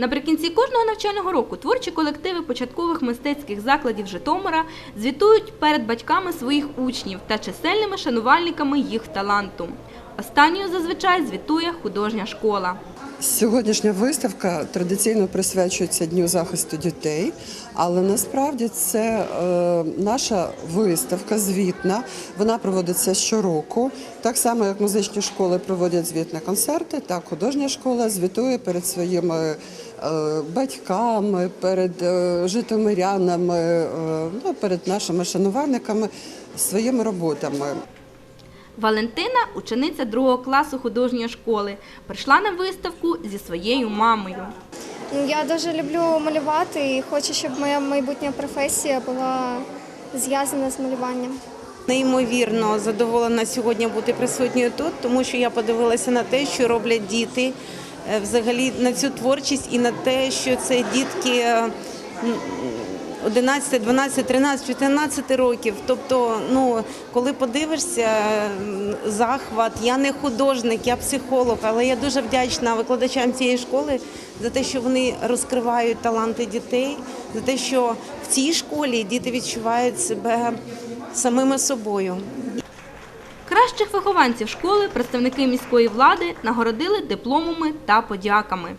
Наприкінці кожного навчального року творчі колективи початкових мистецьких закладів Житомира звітують перед батьками своїх учнів та чисельними шанувальниками їх таланту. Останньою зазвичай звітує художня школа. Сьогоднішня виставка традиційно присвячується Дню захисту дітей, але насправді це е, наша виставка звітна. Вона проводиться щороку. Так само, як музичні школи проводять звітні концерти, так художня школа звітує перед своїми е, батьками, перед е, житомирянами, ну, перед нашими шанувальниками своїми роботами. Валентина, учениця другого класу художньої школи, прийшла на виставку зі своєю мамою. Я дуже люблю малювати і хочу, щоб моя майбутня професія була зв'язана з малюванням. Неймовірно задоволена сьогодні бути присутньою тут, тому що я подивилася на те, що роблять діти, е, взагалі на цю творчість і на те, що це дітки е, 11, 12, 13, 14 років. Тобто, ну коли подивишся, захват, я не художник, я психолог, але я дуже вдячна викладачам цієї школи за те, що вони розкривають таланти дітей, за те, що в цій школі діти відчувають себе самими собою. Кращих вихованців школи представники міської влади нагородили дипломами та подяками.